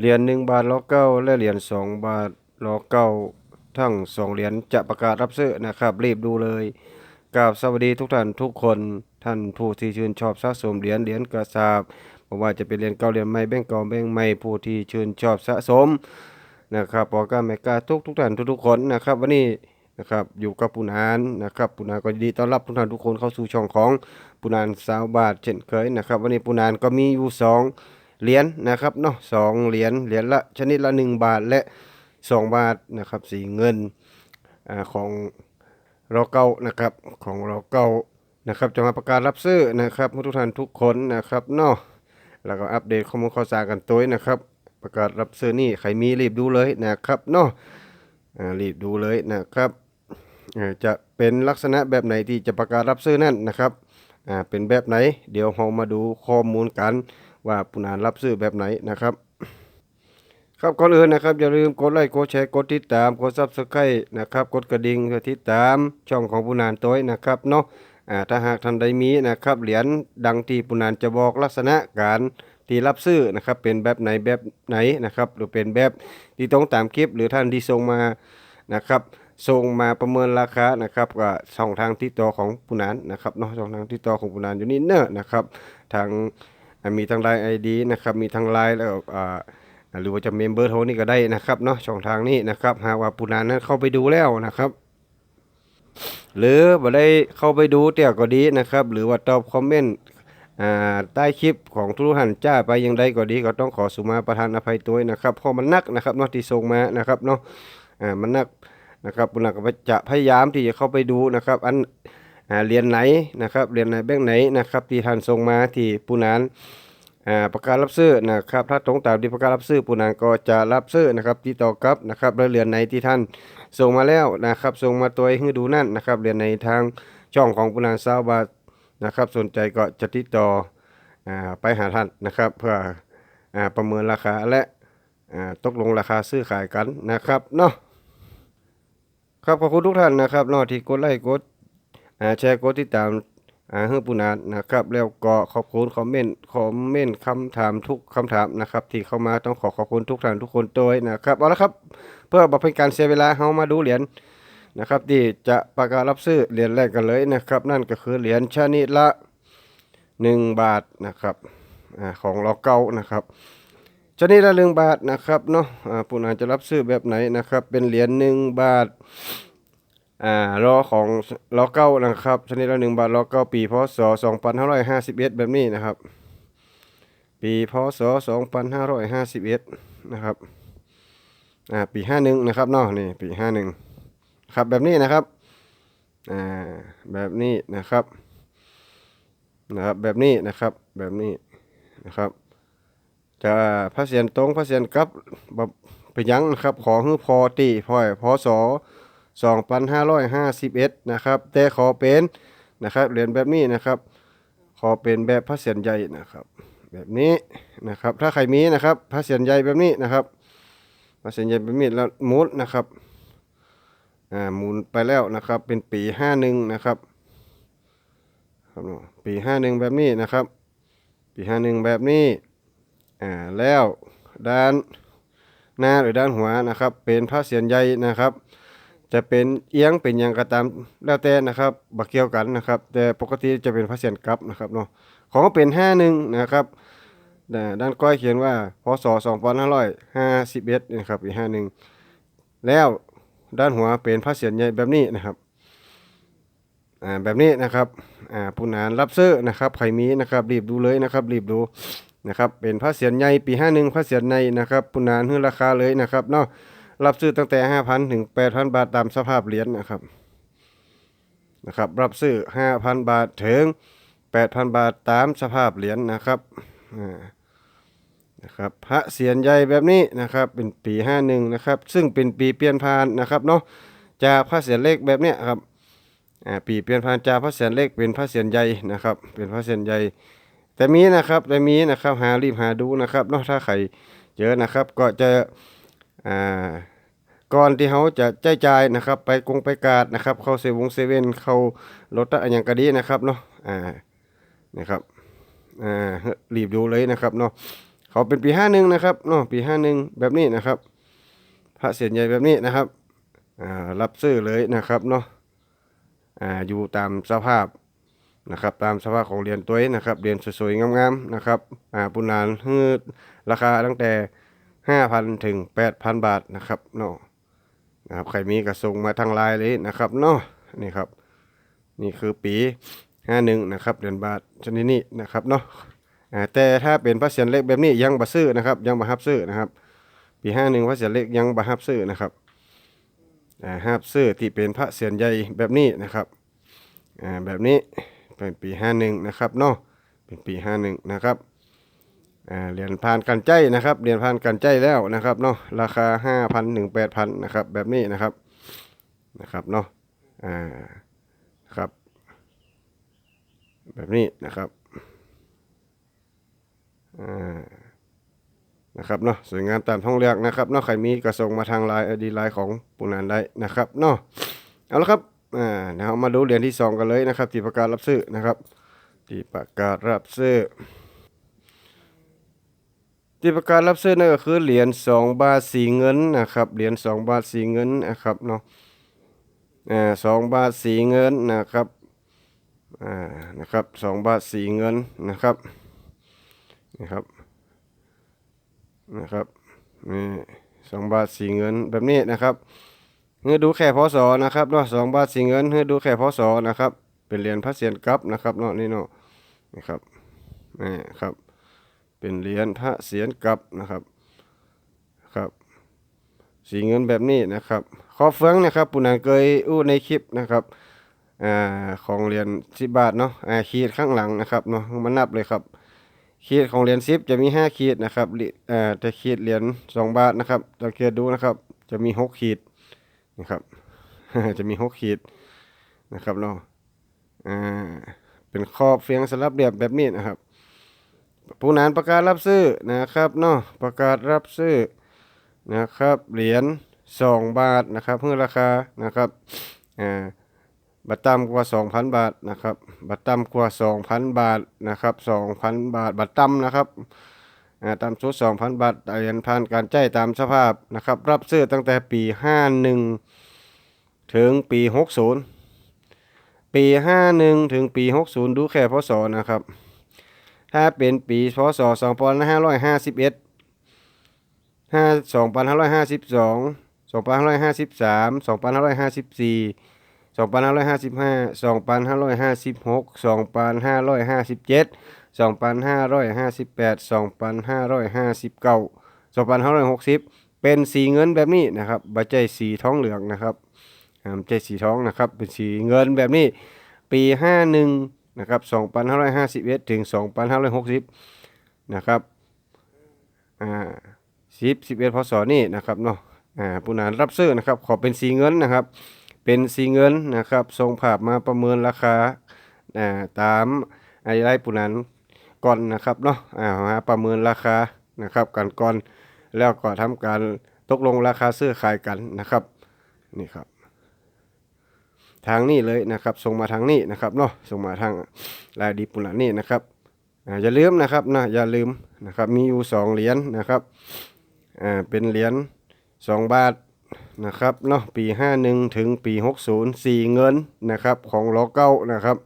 เหรียญหนึ่งบาทล้อเก้าและเหรียญสองบาทล้อเก้าทั้งสองเหรียญจะประกาศรับซื้อนะครับ รีบดูเลยกราบสวัสดีทุกท่านทุกคนท่านผู้ที่ชื่นชอบสะสมเหรียญเหรียญกระสาบไม่ว่าจะเป็นเหรียญเก่าเหรียญใหม่แบงก์เก่าแบงก์ใหม่ผู้ที่ชื่นชอบสะสมนะครับปอก้าแมกาทุกทุกท่านทุกทุกๆคนนะครับ วันนี้นะครับอยู่กับปุนานนะครับปุนานก็ดีต้อนรับทุกท่านทุกคนเข้าสู่ช่องของปุนานสาวบาทเช่นเคยนะครับ วันนี้ปุนานก็มีอยู่สอง เหรียญนะครับเนาะสองเหรียญเหรียญละชนิดละหนึ่งบาทและสองบาทนะครับสีเงินอ่าของราเก้านะครับของราเก้านะครับจะมาประกาศรับซื้อนะครับทุกท่านทุกคนนะครับเนาะแล้วก็อัปเดตข้อมูลข่าวสารกันตัวนะครับ ประกาศรับซื้อนี่ใครมีรีบดูเลยนะครับเนาะอ่ารีบดูเลยนะครับอ่าจะเป็นลักษณะแบบไหนที่จะประกาศรับซื้อนั่นนะครับอ่าเป็นแบบไหน เดี๋ยวเรามาดูข้อมูลกัน ว่าผู้นานรับซื้อแบบไหนนะครับ ครับก่อนอื่นนะครับ อย่าลืมกดไลค์กดแชร์กดติดตามกดซับสไครต์นะครับ กดกระดิ่งเพื่อติดตามช่องของผู้นานตัวนะครับเนาะอ่าถ้าหากท่านใดมีนะครับเหรียญดังที่ผู้นานจะบอกลักษณะการที่รับซื้อนะครับเป็นแบบไหนแบบไหนนะครับ หรือเป็นแบบที่ตรงตามคลิป หรือท่านที่ส่งมานะครับส่งมาประเมินราคานะครับก็ช่องทางติดต่อของผู้นานนะครับเนาะช่องทางติดต่อของผู้นานอยู่นี่เนอะนะครับทาง มีทางไลน์ไอดีนะครับมีทางไลน์แล้วอ่าหรือว่าจะเมมเบอร์โทรนี่ก็ได้นะครับเนาะช่องทางนี้นะครับ หากว่าผู้นั้นนั้นเข้าไปดูแล้วนะครับหรือบ่ได้เข้าไปดูแต่ก็ดีนะครับ หรือว่าตอบคอมเมนต์อ่าใต้คลิปของทุกท่านจ้าไปยังใดก็ดีก็ต้องขอสุมาประทานอภัยตัวนะครับเพราะมันนักนะครับเนาะที่ส่งมานะครับเนาะอ่ามันนักนะครับปุณก็จะพยายามที่จะเข้าไปดูนะครับ อัน อ่าเรียนไหนนะครับเรียนไหนแบงค์ไหนนะครับที่ท่านส่งมาที่ผู้นั้นอ่าประกาศรับซื้อนะครับถ้าตรงตามที่ประกาศรับซื้อผู้นั้นก็จะรับซื้อนะครับที่ต่อกับนะครับแล้วเรียนไหนที่ท่านส่งมาแล้วนะครับส่งมาตัวให้ดูนั่นนะครับเรียนในทางช่องของผู้นั้นซาวบาทนะครับสนใจก็จะติดต่ออ่าไปหาท่านนะครับเพื่ออ่าประเมินราคาและอ่าตกลงราคาซื้อขายกันนะครับเนาะครับขอบคุณทุกท่านนะครับนอที่กดไลค์กด แชร์กดติดตามอ่าเฮือปูนานนะครับ แล้วก็ขอบคุณคอมเมนต์คอมเมนต์คำถามทุกคำถามนะครับ ที่เข้ามาต้องขอขอบคุณทุกท่านทุกคนด้วยนะครับเอาละครับ เพื่อบ่เป็นการเสียเวลาเฮามาดูเหรียญนะครับ ที่จะประกาศรับซื้อเหรียญแรกกันเลยนะครับ นั่นก็คือเหรียญชนิดละ 1 บาทนะครับอ่าของเราเก่านะครับชนิดละ1บาทนะครับเนาะอ่าปูนานจะรับซื้อแบบไหนนะครับ เป็นเหรียญ1บาท อ่ารอของรอเก้านะครับชนิดละหนึ่งบาทรอเก้าปีพศสองพันห้าร้อยห้าสิบเอ็ดแบบนี้นะครับ ปีพศสองพันห้าร้อยห้าสิบเอ็ดนะครับอ่าปีห้าหนึ่งนะครับเนาะนี่ปีห้าหนึ่งครับแบบนี้นะครับอ่าแบบนี้นะครับนะครับแบบนี้นะครับแบบนี้นะครับ จะพระเสียนตรงพระเสียนกับแบบไปนยังนะครับขอฮื้อพอตีพ่อยพศ 2551นะครับแต่ขอเป็นนะครับเหรียญแบบนี้นะครับ ขอเป็นแบบพระเศียรใหญ่นะครับ แบบนี้นะครับ ถ้าใครมีนะครับพระเศียรใหญ่แบบนี้นะครับพระเศียรใหญ่แบบนี้แล้วหมุนนะครับอ่าหมุนไปแล้วนะครับ เป็นปี51นะครับครับเนาะปี51แบบนี้นะครับ ปี51แบบนี้อ่าแล้วด้านหน้าหรือด้านหัวนะครับ เป็นพระเศียรใหญ่นะครับ จะเป็นเอียงเป็นยังก็ตามแล้วแต่นะครับบักเกี่ยวกันนะครับ แต่ปกติจะเป็นพระเศียรกลับนะครับเนาะของเป็นห้าหนึ่งนะครับด้านก้อยเขียนว่าพศสองพันห้าร้อยห้าสิบเอ็ดนะครับอีกห้าหนึ่งแล้วด้านหัวเป็นพระเศียรใหญ่แบบนี้นะครับอ่าแบบนี้นะครับอ่าผู้นานรับซื้อนะครับใครมีนะครับรีบดูเลยนะครับ รีบดูนะครับ เป็นพระเศียรใหญ่ปีห้าหนึ่งพระเศียรในนะครับผู้นานให้ราคาเลยนะครับเนาะ รับซื้อตั้งแต่5,000ถึง8,000บาทตามสภาพเหรียญนะครับนะครับ รับซื้อ5,000บาทถึง8,000บาทตามสภาพเหรียญนะครับนะครับพระเสียรใหญ่แบบนี้นะครับเป็นปี51นะครับซึ่งเป็นปีเปลี่ยนผ่านนะครับเนาะจากพระเสียรเล็กแบบเนี้ยครับปีเปลี่ยนผ่านจากพระเสียรเล็กเป็นพระเสียรใหญ่นะครับ เป็นพระเสียรใหญ่แต่มีนะครับแต่มีนะครับหารีบหาดูนะครับเนาะถ้าใครเจอนะครับก็จะ อ่าก่อนที่เขาจะใจจ่ายนะครับ ไปกงไปกาดนะครับ เข้าเซวงเซเว่นเข้ารถอะอย่างกะดีนะครับเนาะอ่านะครับอ่ารีบดูเลยนะครับเนาะเขาเป็นปีห้าหนึ่งนะครับเนาะปีห้าหนึ่งแบบนี้นะครับพระเศียรใหญ่แบบนี้นะครับอ่ารับซื้อเลยนะครับเนาะอ่าอยู่ตามสภาพนะครับตามสภาพของเหรียญตัวนะครับเหรียญสวยๆงามๆนะครับอ่าปุนานฮือราคาตั้งแต่ ห้าพันถึงแปดพันบาทนะครับเนาะนะครับใครมีกระส่งมาทางไลน์เลยนะครับเนาะนี่ครับ นี่คือปีห้าหนึ่งนะครับเหรียญบาทชนิดนี้นะครับเนาะแต่ถ้าเป็นพระเศียรเล็กแบบนี้ยังบ่ซื้อนะครับ ยังบ่ฮับซื้อนะครับ ปีห้าหนึ่งพระเศียรเล็กยังบ่ฮับซื้อนะครับอ่าฮับซื้อที่เป็นพระเศียรใหญ่แบบนี้นะครับอ่าแบบนี้เป็นปีห้าหนึ่งนะครับเนาะเป็นปีห้าหนึ่งนะครับ เหรียญผ่านกันใจนะครับเหรียญผ่านกันใจแล้วนะครับเนาะราคาห้าพันถึงแปดพันนะครับแบบนี้นะครับนะครับเนาะอ่าครับ แบบนี้นะครับอ่านะครับเนาะสวยงามตามท้องเรียกนะครับเนาะใครมีก็ส่งมาทางไลน์อดีไลน์ของปูนันได้นะครับเนาะเอาละครับอ่าเดี๋ยวเรามาดูเหรียญที่สองกันเลยนะครับที่ประกาศรับซื้อนะครับที่ประกาศรับซื้อ ที่ประกาศรับซื้อนั่นก็คือเหรียญสองบาทสีเงินนะครับเหรียญสองบาทสีเงินนะครับเนาะอ่าสองบาทสีเงินนะครับอ่านะครับสองบาทสีเงินนะครับนะครับนะครับนี่สองบาทสีเงินแบบนี้นะครับเงื่อดูแค่พศนะครับเนาะสองบาทสีเงินเงื่อดูแค่พศนะครับ เป็นเหรียญพระเศียรกับนะครับเนาะนี่เนาะนะครับนี่ครับ เป็นเหรียญพระเศียรกับนะครับครับสีเงินแบบนี้นะครับขอเฟืองนะครับปุนันเคยอู้ในคลิปนะครับอ่าของเหรียญสิบบาทเนาะอ่าขีดข้างหลังนะครับเนาะมานับเลยครับขีดของเหรียญซิปจะมีห้าขีดนะครับอ่อแต่ขีดเหรียญสองบาทนะครับสังเกตดูนะครับ จะมีหกขีดนะครับจะมีหกขีดนะครับเนาะอ่าเป็นขอบเฟียงสลับเรียบแบบนี้นะครับ ผู้นานประกาศรับซื้อนะครับเนาะประกาศรับซื้อนะครับเหรียญสองบาทนะครับเพื่อราคานะครับอ่าบัตรต่ำกว่า 2,000 บาทนะครับบัตรต่ำกว่า 2,000 บาทนะครับ2,000 บาทบัตรต่ำนะครับอ่าต่ำสุด2,000 บาทเหรียญผ่านการจ่ายตามสภาพนะครับ รับซื้อตั้งแต่ปี 51 ถึงปี 60 ปี 51 ถึงปี 60 ดูแค่พศนะครับ ถ้าเป็นปีพศ2551 5 2552 2553 2554 2555 2556 2557 2558 2559 2560 เป็นสีเงินแบบนี้นะครับบัใจสีท้องเหลืองนะครับอ่าใจสีท้องนะครับ เป็นสีเงินแบบนี้ ปี 51 นะครับ2551 ถึง 2560 นะครับอ่า10 11พศนี่นะครับเนาะอ่าผู้นานรับซื้อนะครับ ขอเป็นสีเงินนะครับ เป็นสีเงินนะครับทรงภาพมาประเมินราคาอ่าตามไอ้ไรปุนันก่อนนะครับเนาะอ่ามาประเมินราคานะครับกันก่อนแล้วก็ทำการตกลงราคาซื้อขายกันนะครับนี่ครับ ทางนี้เลยนะครับ ส่งมาทางนี้นะครับเนาะส่งมาทางลายดีปุนันนี่นะครับอย่าลืมนะครับนะอย่าลืมนะครับมีอยู่สองเหรียญนะครับอ่าเป็นเหรียญสองบาทนะครับเนาะปี 51 ถึงปี 60สีเงินนะครับของล้อเก้านะครับ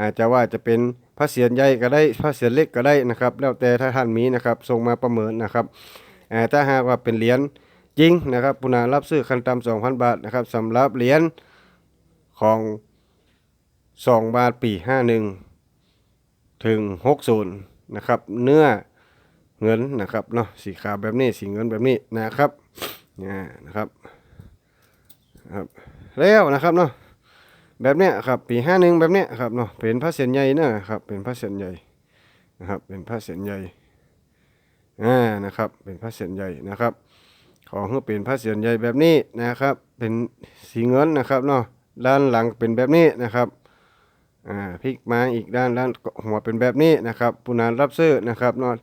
อาจจะว่าจะเป็นพระเศียรใหญ่ก็ได้พระเศียรเล็กก็ได้นะครับ แล้วแต่ถ้าท่านมีนะครับส่งมาประเมินนะครับอ่าถ้าหากว่าเป็นเหรียญจริงนะครับปุนารับซื้อคันตำ2,000 บาทนะครับสำหรับเหรียญ ของ2บาทปี51ถึง60นย์นะครับ เนื้อเงินนะครับเนาะสีขาวแบบนี้สีเงินแบบนี้นะครับเนี่ยนะครับครับแล้วนะครับเนาะแบบเนี้ยครับปีห้าหนึ่งแบบเนี้ยครับเนาะเป็นพระเศียรใหญ่เนะครับเป็นพระเศียรใหญ่นะครับเป็นพระเศียรใหญ่อ่านะครับเป็นพระเศียรใหญ่นะครับ ของเพื่อเป็นพระเศียรใหญ่แบบนี้นะครับ เป็นสีเงินนะครับเนาะ ด้านหลังเป็นแบบนี้นะครับอ่าพลิกมาอีกด้านด้านหัวเป็นแบบนี้นะครับผู้นานรับซื้อนะครับนาะ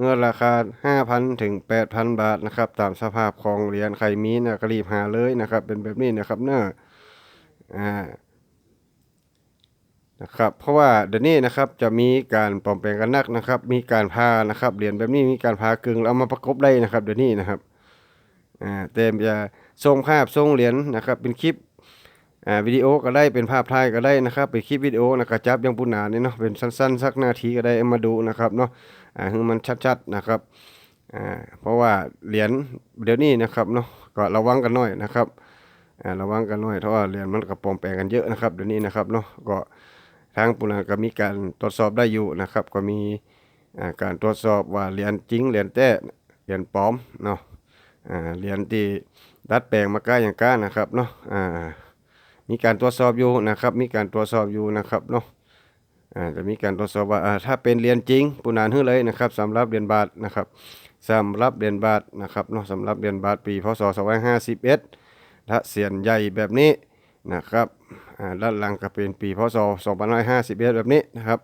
เงินราคา 5,000 ถึง 8,000 บาทนะครับ ตามสภาพของเหรียญใครมีนะกรีบหาเลยนะครับ เป็นแบบนี้นะครับเนอะอ่านะครับเพราะว่าเดี๋ยวนี้นะครับจะมีการปลอมแปลงกันนักนะครับ มีการพานะครับเหรียญแบบนี้มีการพากึ่งเอามาประกบได้นะครับเดี๋ยวนี้นะครับอ่าแต่จะส่งภาพส่งเหรียญนะครับ เป็นคลิป อ่าวิดีโอก็ได้เป็นภาพถ่ายก็ได้นะครับเป็นคลิปวิดีโอนะครับจับยังปุนาเนี่ยเนาะเป็นสั้นๆ สักนาทีก็ได้เอามาดูนะครับเนาะอ่าให้มันชัดๆนะครับอ่าเพราะว่าเหรียญเดี๋ยวนี้นะครับเนาะก็ระวังกันหน่อยนะครับอ่าระวังกันหน่อยเพราะว่าเหรียญมันก็ปลอมแปลงกันเยอะนะครับเดี๋ยวนี้นะครับเนาะก็ทางปุณาก็มีการตรวจสอบได้อยู่นะครับ ก็มีอ่าการตรวจสอบว่าเหรียญจริงเหรียญแท้เหรียญปลอมเนาะอ่าเหรียญที่ดัดแปลงมาก้าอย่างก้านะครับเนาะอ่า มีการตรวจสอบอยู่นะครับ มีการตรวจสอบอยู่นะครับเนาะอ่าจะมีการตรวจสอบว่าอ่าถ้าเป็นเหรียญจริงปุณานฮื้อเลยนะครับสำหรับเรียญบาทนะครับสำหรับเรียญบาทนะครับเนาะสำหรับเรียญบาทปีพศ2551ถ้าเสียนใหญ่แบบนี้นะครับอ่าด้านหลังก็เป็นปีพศ2551แบบนี้นะครับ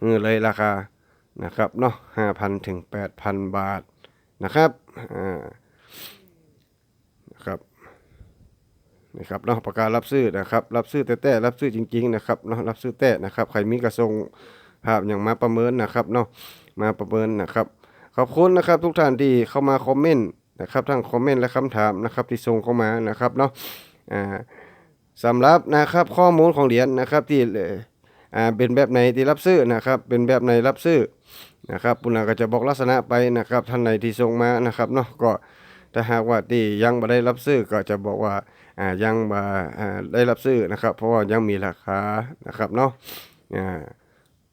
เออเลยราคานะครับเนาะ5,000ถึง8,000 บาทนะครับอ่านะครับ นี่ครับเนาะประกาศรับซื้อนะครับ รับซื้อแต่แต่รับซื้อจริง ๆ นะครับเนาะรับซื้อแต่นะครับใครมีกระทรงภาพอย่างมาประเมินนะครับเนาะมาประเมินนะครับ ขอบคุณนะครับทุกท่านที่เข้ามาคอมเมนต์นะครับทั้งคอมเมนต์และคำถามนะครับที่ส่งเข้ามานะครับเนาะอ่าสำหรับนะครับข้อมูลของเหรียญนะครับที่อ่าเป็นแบบไหนที่รับซื้อนะครับ เป็นแบบไหนรับซื้อนะครับปุณาก็จะบอกลักษณะไปนะครับท่านไหนที่ส่งมานะครับเนาะก็ถ้าหากว่าที่ยังไม่ได้รับซื้อก็จะบอกว่า ยังบ่อ่าได้รับซื้อนะครับ เพราะว่ายังมีราคานะครับเนาะอ่า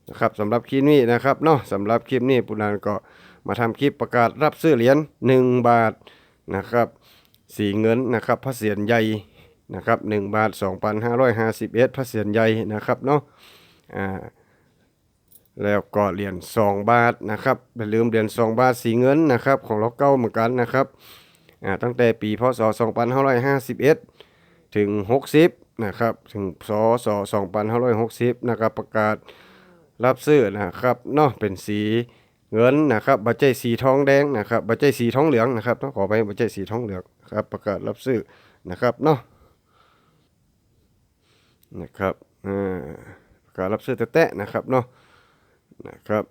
นะครับสำหรับคลิปนี้นะครับเนาะสำหรับคลิปนี้ปุณานก็มาทำคลิปประกาศรับซื้อเหรียญ1บาทนะครับสีเงินนะครับพระเศียรใหญ่นะครับ1บาท 2,551พระเศียรใหญ่นะครับเนาะอ่าแล้วก็เหรียญ2บาทนะครับอย่าลืมเหรียญ2บาทสีเงินนะครับของล็อกเก้าเหมือนกันนะครับอ่าตั้งแต่ปีพศ2551 ถึง 60นะครับถึงสศ2560นะครับประกาศรับซื้อนะครับเนาะเป็นสีเงินนะครับบัจเจสีทองแดงนะครับบัจเจสีทองเหลืองนะครับต้องขอไปบัจเจสีทองเหลืองครับประกาศรับซื้อนะครับเนาะนะครับอ่าการรับซื้อแตะนะครับเนาะนะครับ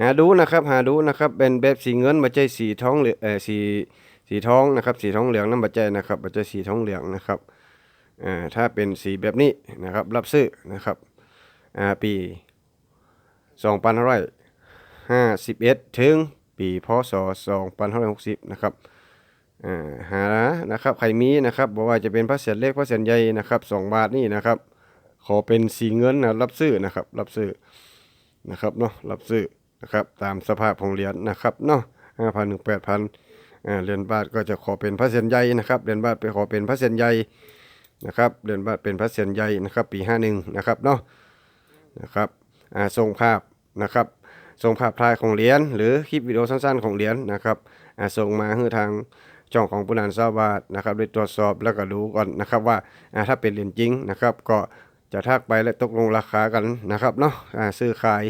หาดูนะครับหาดูนะครับเป็นแบบสีเงินบัจเจยสีทองเหลืองเออสี สีทองนะครับ สีทองเหลืองนั่นบัจเจยนะครับบัจเจยสีทองเหลืองนะครับอ่าถ้าเป็นสีแบบนี้นะครับ รับซื้อนะครับอ่าปี2551 ถึงปีพศ2560 นะครับอ่าหานะครับใครมีนะครับบอกว่าจะเป็นพระเศียรเล็กพระเศียรใหญ่นะครับสองบาทนี่นะครับ ขอเป็นสีเงินนะรับซื้อนะครับ รับซื้อนะครับเนาะรับซื้อนะครับตามสภาพของเหรียญนะครับเนาะห้าพันถึงแปดพัน เหรียญบาทก็จะขอเป็นพระเศียรใหญ่นะครับเหรียญบาทไปขอเป็นพระเศียรใหญ่นะครับเหรียญบาทเป็นพระเศียรใหญ่นะครับ ปีห้าหนึ่งนะครับเนาะนะครับอ่าส่งภาพนะครับส่งภาพถ่ายของเหรียญหรือคลิปวิดีโอสั้นๆของเหรียญนะครับอ่าส่งมาให้ทางช่องของปุนันซาบาทนะครับได้ตรวจสอบแล้วก็ดูก่อนนะครับว่าอ่าถ้าเป็นเหรียญจริงนะครับ ก็จะทักไปและตกลงราคากันนะครับเนาะอ่าซื้อขาย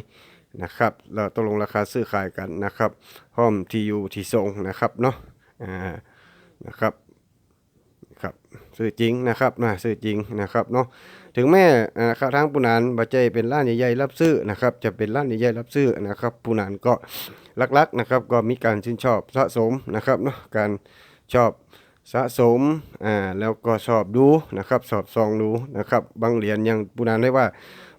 นะครับเราตกลงราคาซื้อขายกันนะครับพร้อมทีอยู่ที่ส่งนะครับเนาะอ่านะครับครับซื้อจริงนะครับนะซื้อจริงนะครับเนาะถึงแม้อ่าทางปุนานบัจเจยเป็นร้านใหญ่ๆรับซื้อนะครับจะเป็นร้านใหญ่ๆรับซื้อนะครับปุนานก็ลักๆนะครับก็มีการชื่นชอบสะสมนะครับเนาะการชอบสะสมอ่าแล้วก็ชอบดูนะครับสอบซองดูนะครับบางเหรียญยังปูนานได้ว่า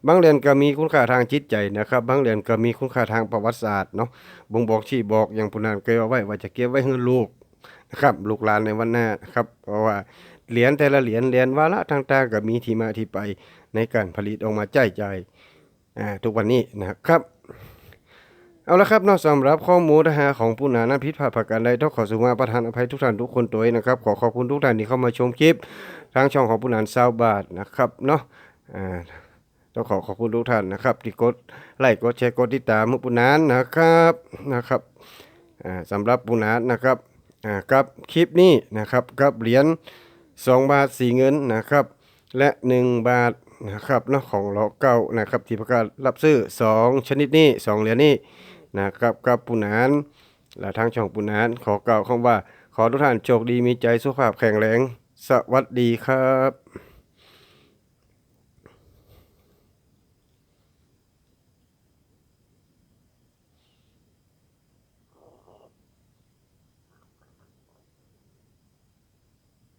บางเหรียญก็มีคุณค่าทางจิตใจนะครับ บางเหรียญก็มีคุณค่าทางประวัติศาสตร์เนาะบ่งบอกชี้บอกอย่างปูนานเคยเอาไว้ว่าจะเก็บไว้ให้ลูกนะครับลูกหลานในวันหน้านะครับเพราะว่าเหรียญแต่ละเหรียญเหรียญวาระต่างๆก็มีที่มาที่ไปในการผลิตออกมาจ่ายจ่ายอ่าทุกวันนี้นะครับ เอาละครับนอกสำหรับข้อมูลนะฮะของผู้นานั้นผิดพลาดประการใดต้องขอสุมาประทานอภัยทุกท่านทุกคนตัวเองนะครับ ขอขอบคุณทุกท่านที่เข้ามาชมคลิปทางช่องของผู้นานซาวบาทนะครับเนาะอ่า ต้องขอขอบคุณทุกท่านนะครับที่กดไลค์กดแชร์กดติดตามมุกผู้นานนะครับนะครับสำหรับผู้นานนะครับกับคลิปนี้นะครับกับเหรียญ2 บาทสีเงินนะครับ และ 1 บาทนะครับเนาะของล้อเก้านะครับ ที่ประกาศรับซื้อ 2 ชนิดนี้ 2 เหรียญนี้นะครับกับปุนานและทางช่องปุนานขอกล่าวคำว่า ขอทุกท่านโชคดีมีใจสุขภาพแข็งแรง สวัสดีครับ